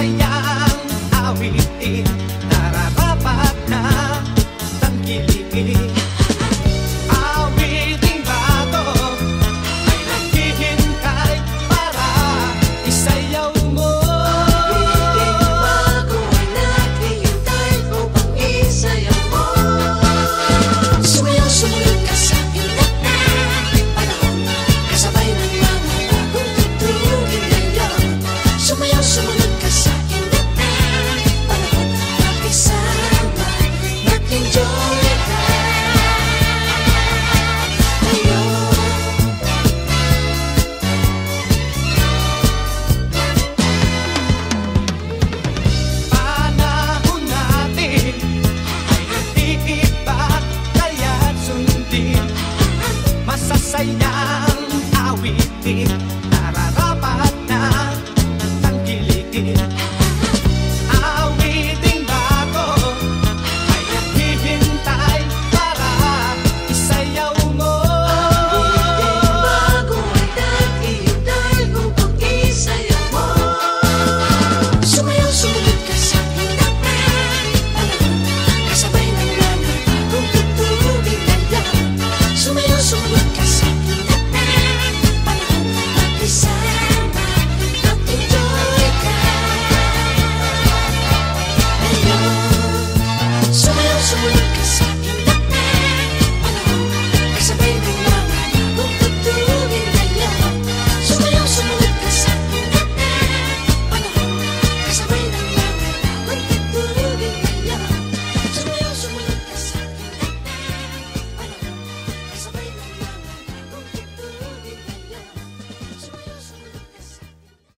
masayang awitin. Nararapat na tangkiliin sasayang awitin nararapat na tangkilikin.